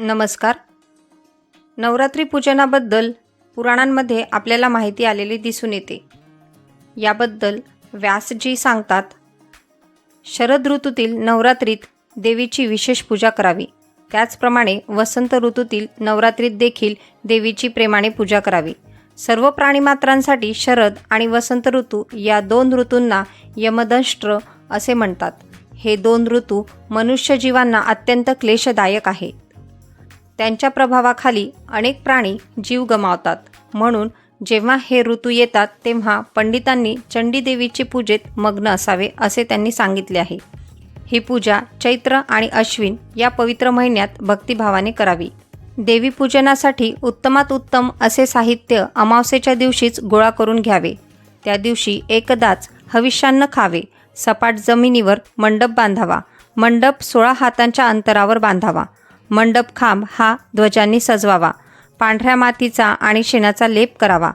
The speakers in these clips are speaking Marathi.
नमस्कार. नवरात्री पूजनाबद्दल पुराणांमध्ये आपल्याला माहिती आलेली दिसून येते. याबद्दल व्यासजी सांगतात शरद ऋतूतील नवरात्रीत देवीची विशेष पूजा करावी. त्याचप्रमाणे वसंत ऋतूतील नवरात्रीत देखील देवीची प्रेमाने पूजा करावी. सर्व प्राणीमात्रांसाठी शरद आणि वसंत ऋतू या दोन ऋतूंना यमदंष्ट्र असे म्हणतात. हे दोन ऋतू मनुष्यजीवांना अत्यंत क्लेशदायक आहे. त्यांच्या प्रभावाखाली अनेक प्राणी जीव गमावतात. म्हणून जेव्हा हे ऋतू येतात तेव्हा पंडितांनी चंडीदेवीची पूजेत मग्न असावे असे त्यांनी सांगितले आहे. ही पूजा चैत्र आणि अश्विन या पवित्र महिन्यात भक्तिभावाने करावी. देवी पूजनासाठी उत्तमात उत्तम असे साहित्य अमावस्येच्या दिवशीच गोळा करून घ्यावे. त्या दिवशी एकदाच हविष्यान्न खावे. सपाट जमिनीवर मंडप बांधावा. मंडप सोळा हातांच्या अंतरावर बांधावा. मंडप खांब हा ध्वजांनी सजवावा. पांढऱ्या मातीचा आणि शेणाचा लेप करावा.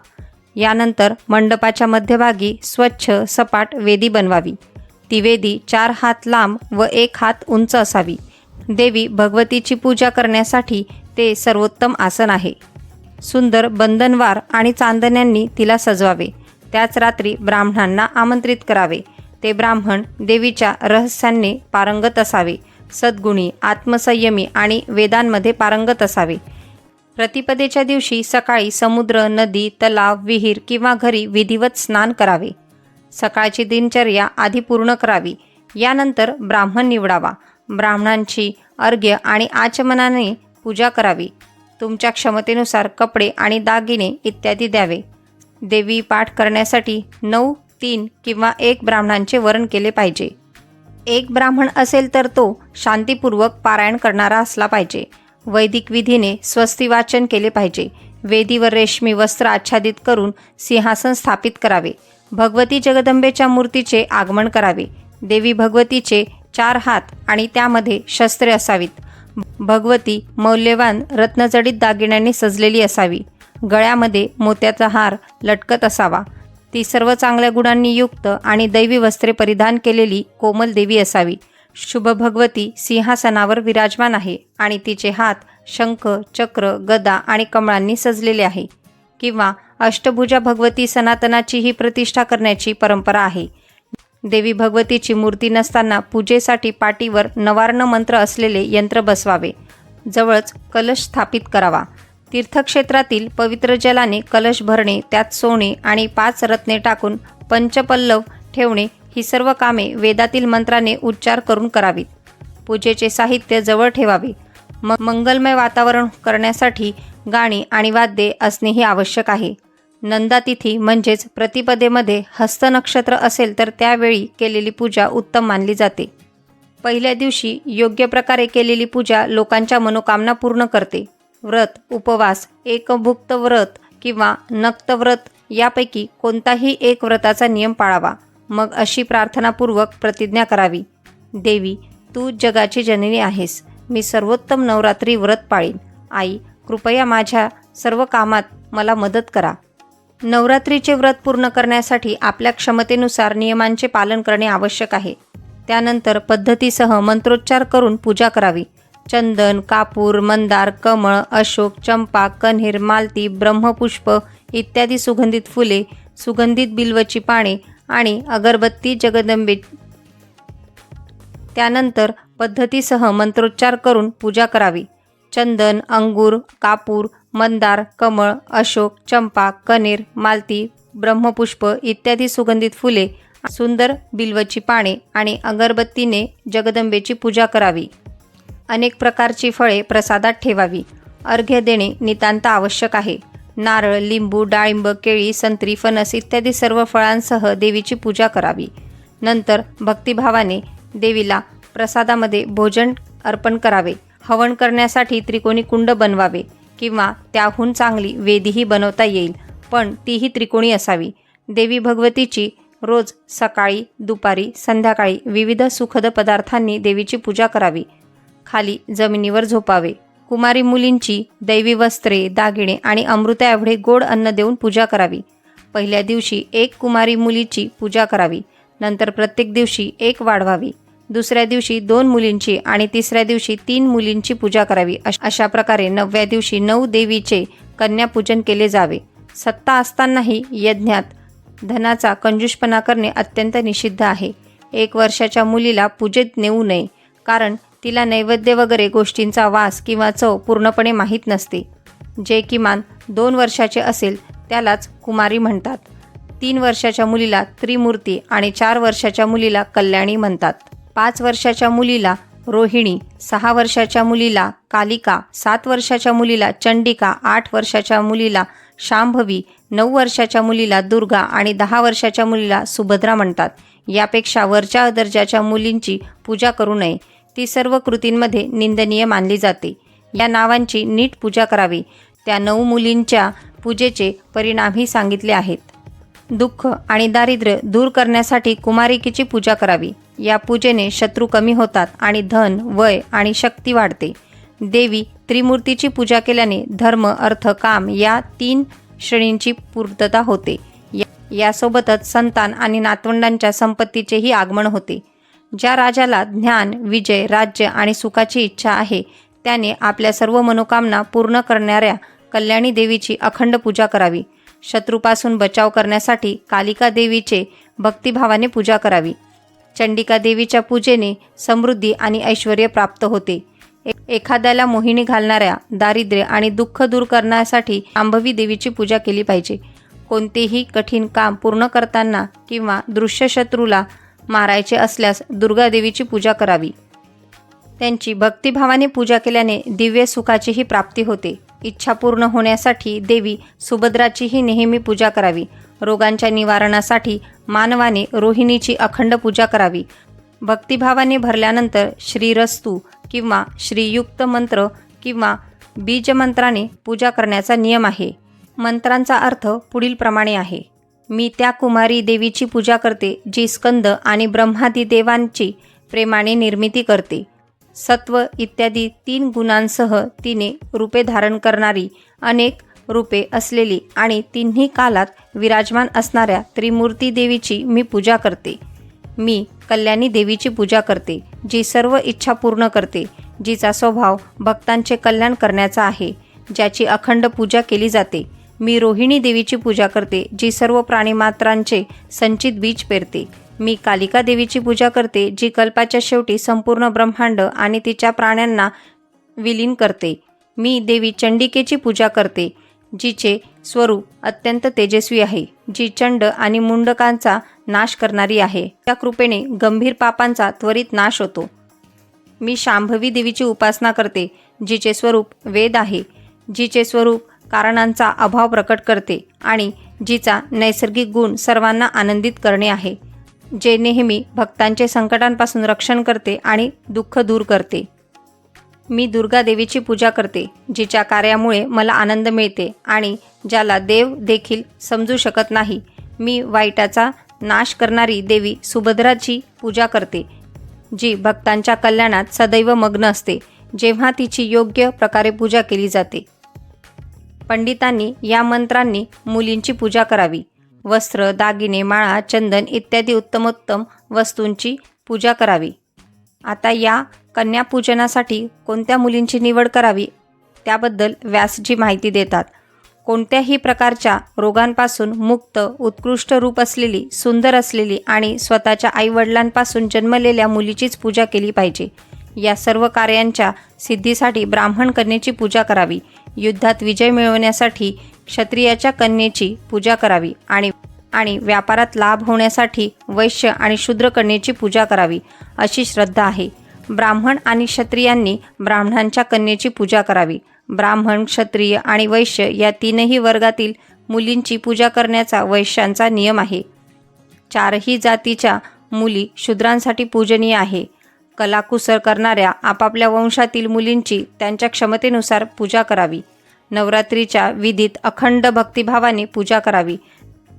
यानंतर मंडपाच्या मध्यभागी स्वच्छ सपाट वेदी बनवावी. ती वेदी चार हात लांब व एक हात उंच असावी. देवी भगवतीची पूजा करण्यासाठी ते सर्वोत्तम आसन आहे. सुंदर बंधनवार आणि चांदण्यांनी तिला सजवावे. त्याच रात्री ब्राह्मणांना आमंत्रित करावे. ते ब्राह्मण देवीच्या रहस्यांनी पारंगत असावे. सद्गुणी आत्मसंयमी आणि वेदांमध्ये पारंगत असावे. प्रतिपदेच्या दिवशी सकाळी समुद्र नदी तलाव विहीर किंवा घरी विधिवत स्नान करावे. सकाळची दिनचर्या आधी पूर्ण करावी. यानंतर ब्राह्मण निवडावा. ब्राह्मणांची अर्घ्य आणि आचमनाने पूजा करावी. तुमच्या क्षमतेनुसार कपडे आणि दागिने इत्यादी द्यावे. देवी पाठ करण्यासाठी नऊ तीन किंवा एक ब्राह्मणांचे वरण केले पाहिजे. एक ब्राह्मण असेल तर तो शांतीपूर्वक पारायण करणारा असला पाहिजे. वैदिक विधीने स्वस्ती वाचन केले पाहिजे. वेदीवर रेशमी वस्त्र आच्छादित करून सिंहासन स्थापित करावे. भगवती जगदंबेच्या मूर्तीचे आगमन करावे. देवी भगवतीचे चार हात आणि त्यामध्ये शस्त्रे असावीत. भगवती मौल्यवान रत्नजडित दागिन्यांनी सजलेली असावी. गळ्यामध्ये मोत्याचा हार लटकत असावा. ती सर्व चांगल्या गुणांनी युक्त आणि दैवी वस्त्रे परिधान केलेली कोमल देवी असावी. शुभ भगवती सिंहासनावर विराजमान आहे आणि तिचे हात शंख चक्र गदा आणि कमळांनी सजलेले आहे किंवा अष्टभुजा भगवती सनातनाची ही प्रतिष्ठा करण्याची परंपरा आहे. देवी भगवतीची मूर्ती नसताना पूजेसाठी पाटीवर नवार्ण मंत्र असलेले यंत्र बसवावे. जवळच कलश स्थापित करावा. तीर्थक्षेत्रातील पवित्र जलाने कलश भरणे त्यात सोने आणि पाच रत्ने टाकून पंचपल्लव ठेवणे ही सर्व कामे वेदातील मंत्राने उच्चार करून करावीत. पूजेचे साहित्य जवळ ठेवावे. म मंगलमय वातावरण करण्यासाठी गाणी आणि वाद्ये असणेही आवश्यक आहे. नंदातिथी म्हणजेच प्रतिपदेमध्ये हस्तनक्षत्र असेल तर त्यावेळी केलेली पूजा उत्तम मानली जाते. पहिल्या दिवशी योग्य प्रकारे केलेली पूजा लोकांच्या मनोकामना पूर्ण करते. व्रत उपवास एकभुक्त व्रत किंवा नक्तव्रत यापैकी कोणताही एक व्रताचा नियम पाळावा. मग अशी प्रार्थनापूर्वक प्रतिज्ञा करावी. देवी तू जगाची जननी आहेस. मी सर्वोत्तम नवरात्री व्रत पाळीन. आई कृपया माझ्या सर्व कामात मला मदत करा. नवरात्रीचे व्रत पूर्ण करण्यासाठी आपल्या क्षमतेनुसार नियमांचे पालन करणे आवश्यक आहे. त्यानंतर पद्धतीसह मंत्रोच्चार करून पूजा करावी. चंदन कापूर मंदार कमळ अशोक चंपा कन्हेर मालती ब्रह्मपुष्प इत्यादी सुगंधित फुले सुगंधित बिल्वची पाने आणि अगरबत्ती जगदंबे. त्यानंतर पद्धतीसह मंत्रोच्चार करून पूजा करावी. चंदन अंगूर कापूर मंदार कमळ अशोक चंपा कनेर मालती ब्रह्मपुष्प इत्यादी सुगंधित फुले सुंदर बिल्वची पाने आणि अगरबत्तीने जगदंबेची पूजा करावी. अनेक प्रकारची फळे प्रसादात ठेवावी. अर्घ्य देणे नितांत आवश्यक आहे. नारळ लिंबू डाळिंब केळी संत्री फणस इत्यादी सर्व फळांसह देवीची पूजा करावी. नंतर भक्तिभावाने देवीला प्रसादामध्ये भोजन अर्पण करावे. हवन करण्यासाठी त्रिकोणी कुंड बनवावे किंवा त्याहून चांगली वेदीही बनवता येईल पण तीही त्रिकोणी असावी. देवी भगवतीची रोज सकाळी दुपारी संध्याकाळी विविध सुखद पदार्थांनी देवीची पूजा करावी. खाली जमिनीवर झोपावे. कुमारी मुलींची दैवी वस्त्रे दागिने आणि अमृता एवढे गोड अन्न देऊन पूजा करावी. पहिल्या दिवशी एक कुमारी मुलीची पूजा करावी. नंतर प्रत्येक दिवशी एक वाढवावी. दुसऱ्या दिवशी दोन मुलींची आणि तिसऱ्या दिवशी तीन मुलींची पूजा करावी. अश- अशा प्रकारे नवव्या दिवशी नऊ देवीचे कन्यापूजन केले जावे. सत्ता असतानाही यज्ञात धनाचा कंजूषपणा करणे अत्यंत निषिद्ध आहे. एक वर्षाच्या मुलीला पूजेत नेऊ नये कारण तिला नैवेद्य वगैरे गोष्टींचा वास किंवा चव पूर्णपणे माहीत नसते. जे किमान दोन वर्षाचे असेल त्यालाच कुमारी म्हणतात. तीन वर्षाच्या मुलीला त्रिमूर्ती आणि चार वर्षाच्या मुलीला कल्याणी म्हणतात. पाच वर्षाच्या मुलीला रोहिणी सहा वर्षाच्या मुलीला कालिका सात वर्षाच्या मुलीला चंडिका आठ वर्षाच्या मुलीला शांभवी नऊ वर्षाच्या मुलीला दुर्गा आणि दहा वर्षाच्या मुलीला सुभद्रा म्हणतात. यापेक्षा वरच्या दर्जाच्या मुलींची पूजा करू नये. ती सर्व कृतींमध्ये निंदनीय मानली जाते. या नावांची नीट पूजा करावी. त्या नऊ मुलींच्या पूजेचे परिणामही सांगितले आहेत. दुःख आणि दारिद्र्य दूर करण्यासाठी कुमारिकेची पूजा करावी. या पूजेने शत्रू कमी होतात आणि धन वय आणि शक्ती वाढते. देवी त्रिमूर्तीची पूजा केल्याने धर्म अर्थ काम या तीन श्रेणींची पूर्तता होते. या- यासोबतच संतान आणि नातवंडांच्या संपत्तीचेही आगमन होते. ज्या राजाला ज्ञान विजय राज्य आणि सुखाची इच्छा आहे त्याने आपल्या सर्व मनोकामना पूर्ण करणाऱ्या कल्याणी देवीची अखंड पूजा करावी. शत्रूपासून बचाव करण्यासाठी कालिका देवीचे भक्तिभावाने पूजा करावी. चंडिका देवीच्या पूजेने समृद्धी आणि ऐश्वर प्राप्त होते. ए- एखाद्याला मोहिनी घालणाऱ्या दारिद्र्य आणि दुःख दूर करण्यासाठी आंभवी देवीची पूजा केली पाहिजे. कोणतेही कठीण काम पूर्ण करताना किंवा दृश्य शत्रूला मारायचे असल्यास दुर्गादेवीची पूजा करावी. त्यांची भक्तिभावाने पूजा केल्याने दिव्य सुखाचीही प्राप्ती होते. इच्छा पूर्ण होण्यासाठी देवी सुभद्राचीही नेहमी पूजा करावी. रोगांच्या निवारणासाठी मानवाने रोहिणीची अखंड पूजा करावी. भक्तिभावाने भरल्यानंतर श्रीरस्तू किंवा श्रीयुक्त मंत्र किंवा बीजमंत्राने पूजा करण्याचा नियम आहे. मंत्रांचा अर्थ पुढील प्रमाणे आहे. मी त्या कुमारी देवीची पूजा करते जी स्कंद आणि ब्रह्मादी देवांची प्रेमाने निर्मिती करते. सत्व इत्यादी तीन गुणांसह तिने रूपे धारण करणारी अनेक रूपे असलेली आणि तिन्ही कालात विराजमान असणाऱ्या त्रिमूर्ती देवीची मी पूजा करते. मी कल्याणी देवीची पूजा करते जी सर्व इच्छा पूर्ण करते जिचा स्वभाव भक्तांचे कल्याण करण्याचा आहे ज्याची अखंड पूजा केली जाते. मी रोहिणी देवीची पूजा करते जी सर्व प्राणीमात्रांचे संचित बीज पेरते. मी कालिका देवीची पूजा करते जी कल्पाच्या शेवटी संपूर्ण ब्रह्मांड आणि तिच्या प्राण्यांना विलीन करते. मी देवी चंडिकेची पूजा करते जिचे स्वरूप अत्यंत तेजस्वी आहे जी चंड आणि मुंडकांचा नाश करणारी आहे. त्या कृपेने गंभीर पापांचा त्वरित नाश होतो. मी शांभवी देवीची उपासना करते जिचे स्वरूप वेद आहे. जिचे स्वरूप कारणांचा अभाव प्रकट करते आणि जिचा नैसर्गिक गुण सर्वांना आनंदित करणे आहे जे नेहमी भक्तांचे संकटांपासून रक्षण करते आणि दुःख दूर करते. मी दुर्गा देवीची पूजा करते जिच्या कार्यामुळे मला आनंद मिळते आणि ज्याला देव देखील समजू शकत नाही मी वाईटाचा नाश करणारी देवी सुभद्राची पूजा करते जी भक्तांच्या कल्याणात सदैव मग्न असते जेव्हा तिची योग्य प्रकारे पूजा केली जाते. पंडितांनी या मंत्रांनी मुलींची पूजा करावी. वस्त्र दागिने माळा चंदन इत्यादी उत्तमोत्तम वस्तूंची पूजा करावी. आता या कन्यापूजनासाठी कोणत्या मुलींची निवड करावी? त्याबद्दल व्यासजी माहिती देतात. कोणत्याही प्रकारच्या रोगांपासून मुक्त उत्कृष्ट रूप असलेली सुंदर असलेली आणि स्वतःच्या आईवडिलांपासून जन्मलेल्या मुलीचीच पूजा केली पाहिजे. या सर्व कार्यांच्या सिद्धीसाठी ब्राह्मण कन्येची पूजा करावी. युद्धात विजय मिळवण्यासाठी क्षत्रियाच्या कन्येची पूजा करावी आणि आणि व्यापारात लाभ होण्यासाठी वैश्य आणि शूद्र कन्येची पूजा करावी अशी श्रद्धा आहे. ब्राह्मण आणि क्षत्रियांनी ब्राह्मणांच्या कन्येची पूजा करावी. ब्राह्मण क्षत्रिय आणि वैश्य या तीनही वर्गातील मुलींची पूजा करण्याचा वैश्यांचा नियम आहे. चारही जातीच्या मुली शूद्रांसाठी पूजनीय आहे. कलाकुसर करणाऱ्या आपापल्या वंशातील मुलींची त्यांच्या क्षमतेनुसार पूजा करावी. नवरात्रीच्या विधीत अखंड भक्तिभावाने पूजा करावी.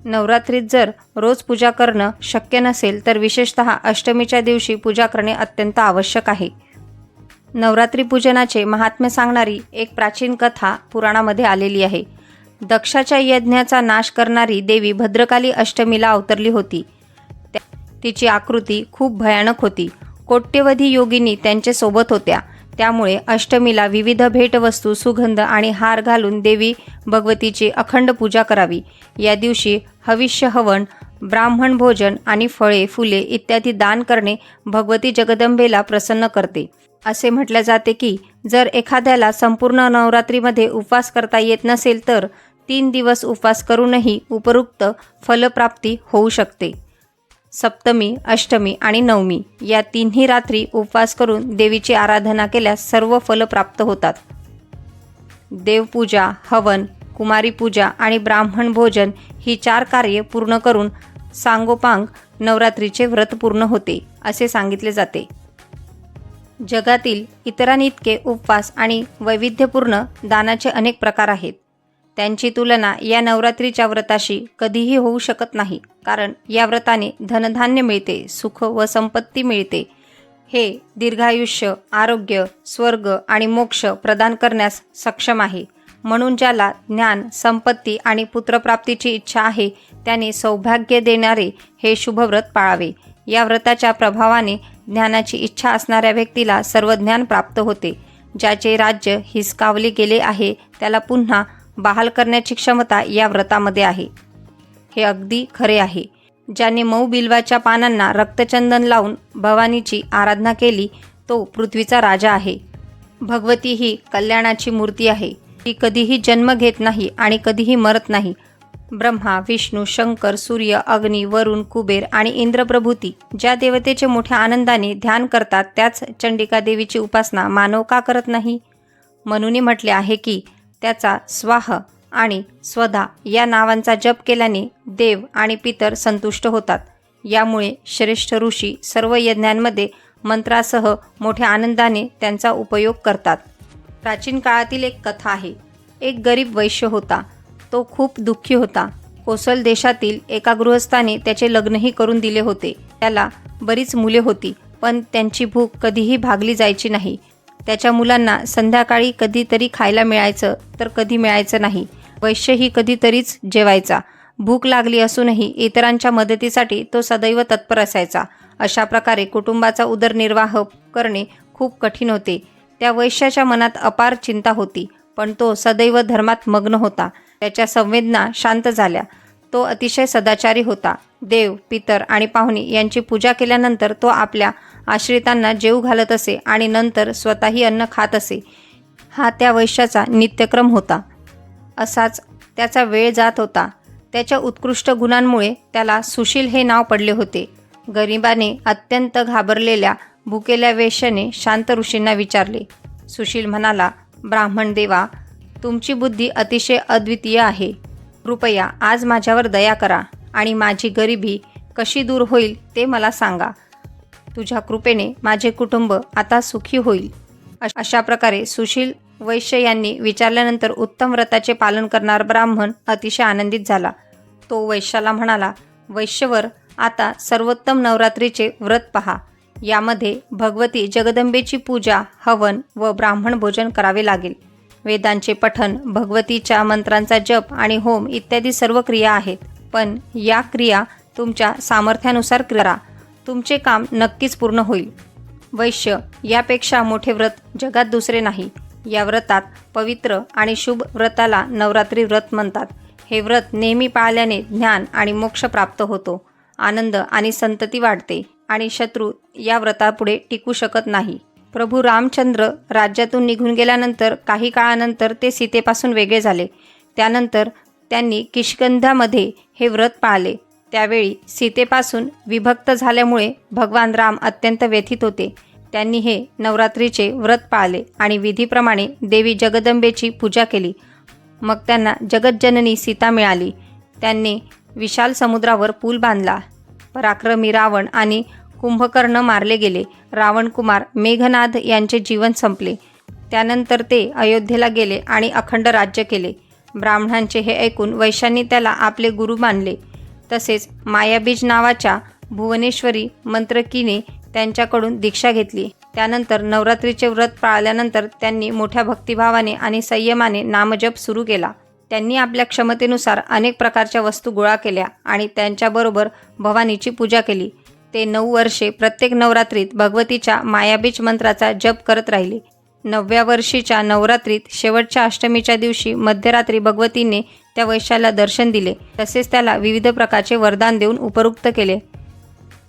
नवरात्रीत जर रोज पूजा करणं शक्य नसेल तर विशेषतः अष्टमीच्या दिवशी पूजा करणे अत्यंत आवश्यक आहे. नवरात्री पूजनाचे महात्म्य सांगणारी एक प्राचीन कथा पुराणामध्ये आलेली आहे. दक्षाच्या यज्ञाचा नाश करणारी देवी भद्रकाली अष्टमीला अवतरली होती. त्या- तिची आकृती खूप भयानक होती. कोट्यवधी योगिनी त्यांच्यासोबत होत्या. त्यामुळे अष्टमीला विविध भेटवस्तू सुगंध आणि हार घालून देवी भगवतीची अखंड पूजा करावी. या दिवशी हविष्य हवन ब्राह्मण भोजन आणि फळे फुले इत्यादी दान करणे भगवती जगदंबेला प्रसन्न करते. असे म्हटले जाते की जर एखाद्याला संपूर्ण नवरात्रीमध्ये उपवास करता येत नसेल तर तीन दिवस उपवास करूनही उपरोक्त फलप्राप्ती होऊ शकते. सप्तमी अष्टमी आणि नवमी या तिन्ही रात्री उपवास करून देवीची आराधना केल्यास सर्व फल प्राप्त होतात. देवपूजा हवन कुमारी पूजा आणि ब्राह्मण भोजन ही चार कार्ये पूर्ण करून सांगोपांग नवरात्रीचे व्रत पूर्ण होते असे सांगितले जाते. जगातील इतरांइतके उपवास आणि वैविध्यपूर्ण दानाचे अनेक प्रकार आहेत. त्यांची तुलना या नवरात्रीच्या व्रताशी कधीही होऊ शकत नाही. कारण या व्रताने धनधान्य मिळते सुख व संपत्ती मिळते. हे दीर्घायुष्य आरोग्य स्वर्ग आणि मोक्ष प्रदान करण्यास सक्षम आहे. म्हणून ज्याला ज्ञान संपत्ती आणि पुत्रप्राप्तीची इच्छा आहे त्याने सौभाग्य देणारे हे शुभव्रत पाळावे. या व्रताच्या प्रभावाने ज्ञानाची इच्छा असणाऱ्या व्यक्तीला सर्व ज्ञान प्राप्त होते. ज्याचे राज्य हिसकावले गेले आहे त्याला पुन्हा बहाल करण्याची क्षमता या व्रतामध्ये आहे. हे अगदी खरे आहे. ज्याने मऊ बिल्वाच्या पानांना रक्तचंदन लावून भवानीची आराधना केली तो पृथ्वीचा राजा आहे. भगवती ही कल्याणाची मूर्ती आहे. ती कधीही जन्म घेत नाही आणि कधीही मरत नाही. ब्रह्मा विष्णू शंकर सूर्य अग्नी वरुण कुबेर आणि इंद्रप्रभूती ज्या देवतेचे मोठ्या आनंदाने ध्यान करतात त्याच चंडिका देवीची उपासना मानव का करत नाही? म्हणून म्हटले आहे की त्याचा स्वाह आणि स्वधा या नावांचा जप केल्याने देव आणि पितर संतुष्ट होतात. यामुळे श्रेष्ठ ऋषी सर्व यज्ञांमध्ये मंत्रासह मोठ्या आनंदाने त्यांचा उपयोग करतात. प्राचीन काळातील एक कथा आहे. एक गरीब वैश्य होता. तो खूप दुःखी होता. कोसल देशातील एका गृहस्थाने त्याचे लग्नही करून दिले होते. त्याला बरीच मुले होती पण त्यांची भूक कधीही भागली जायची नाही. त्याच्या मुलांना संध्याकाळी कधीतरी खायला मिळायचं तर कधी मिळायचं नाही. वैश्यही कधीतरीच जेवायचा. भूक लागली असूनही इतरांच्या मदतीसाठी तो सदैव तत्पर असायचा. अशा प्रकारे कुटुंबाचा उदरनिर्वाह करणे खूप कठीण होते. त्या वैश्याच्या मनात अपार चिंता होती पण तो सदैव धर्मात मग्न होता. त्याच्या संवेदना शांत झाल्या. तो अतिशय सदाचारी होता. देव पितर आणि पाहुणे यांची पूजा केल्यानंतर तो आपल्या आश्रितांना जेव घालत असे आणि नंतर स्वतःही अन्न खात असे. हा त्या वैश्याचा नित्यक्रम होता. असाच त्याचा वेळ जात होता. त्याच्या उत्कृष्ट गुणांमुळे त्याला सुशील हे नाव पडले होते. गरिबाने अत्यंत घाबरलेल्या भुकेल्या वेश्याने शांत ऋषींना विचारले. सुशील म्हणाला ब्राह्मण देवा तुमची बुद्धी अतिशय अद्वितीय आहे. कृपया आज माझ्यावर दया करा आणि माझी गरिबी कशी दूर होईल ते मला सांगा. तुझ्या कृपेने माझे कुटुंब आता सुखी होईल. अश- अशा प्रकारे सुशील वैश्य यांनी विचारल्यानंतर उत्तम व्रताचे पालन करणार ब्राह्मण अतिशय आनंदित झाला. तो वैश्याला म्हणाला वैश्यवर आता सर्वोत्तम नवरात्रीचे व्रत पहा. यामध्ये भगवती जगदंबेची पूजा हवन व ब्राह्मण भोजन करावे लागेल. वेदांचे पठन भगवतीच्या मंत्रांचा जप आणि होम इत्यादी सर्व क्रिया आहेत. पण या क्रिया तुमच्या सामर्थ्यानुसार करा. तुमचे काम नक्कीच पूर्ण होईल. वैश्य यापेक्षा मोठे व्रत जगात दुसरे नाही. या व्रतात पवित्र आणि शुभ व्रताला नवरात्री व्रत म्हणतात. हे व्रत नेहमी पाळल्याने ज्ञान आणि मोक्ष प्राप्त होतो. आनंद आणि संतती वाढते आणि शत्रू या व्रतापुढे टिकू शकत नाही. प्रभू रामचंद्र राज्यातून निघून गेल्यानंतर काही काळानंतर ते सीतेपासून वेगळे झाले. त्यानंतर त्यांनी किशगंधामध्ये हे व्रत पाळले. त्यावेळी सीतेपासून विभक्त झाल्यामुळे भगवान राम अत्यंत व्यथित होते. त्यांनी हे नवरात्रीचे व्रत पाळले आणि विधीप्रमाणे देवी जगदंबेची पूजा केली. मग त्यांना जगज्जननी सीता मिळाली. त्यांनी विशाल समुद्रावर पूल बांधला. पराक्रमी रावण आणि कुंभकर्ण मारले गेले. रावणकुमार मेघनाद यांचे जीवन संपले. त्यानंतर ते अयोध्येला गेले आणि अखंड राज्य केले. ब्राह्मणांचे हे ऐकून वैश्यांनी त्याला आपले गुरु मानले. तसेच मायाबीज नावाच्या भुवनेश्वरी मंत्रकीने त्यांच्याकडून दीक्षा घेतली. त्यानंतर नवरात्रीचे व्रत पाळल्यानंतर त्यांनी मोठ्या भक्तिभावाने आणि संयमाने नामजप सुरू केला. त्यांनी आपल्या क्षमतेनुसार अनेक प्रकारच्या वस्तू गोळा केल्या आणि त्यांच्याबरोबर भवानीची पूजा केली. ते नऊ वर्षे प्रत्येक नवरात्रीत भगवतीच्या मायाबीज मंत्राचा जप करत राहिले. नवव्या वर्षीच्या नवरात्रीत शेवटच्या अष्टमीच्या दिवशी मध्यरात्री भगवतीने त्या वैश्याला दर्शन दिले. तसेच त्याला विविध प्रकारचे वरदान देऊन उपरुक्त केले.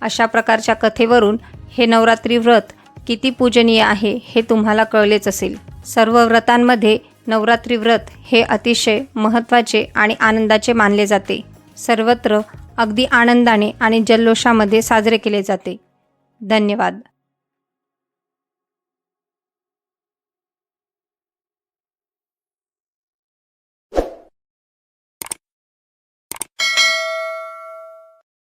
अशा प्रकारच्या कथेवरून हे नवरात्री व्रत किती पूजनीय आहे हे तुम्हाला कळलेच असेल. सर्व व्रतांमध्ये नवरात्री व्रत हे अतिशय महत्त्वाचे आणि आनंदाचे मानले जाते. सर्वत्र अगदी आनंदाने आणि जल्लोषामध्ये साजरे केले जाते. धन्यवाद.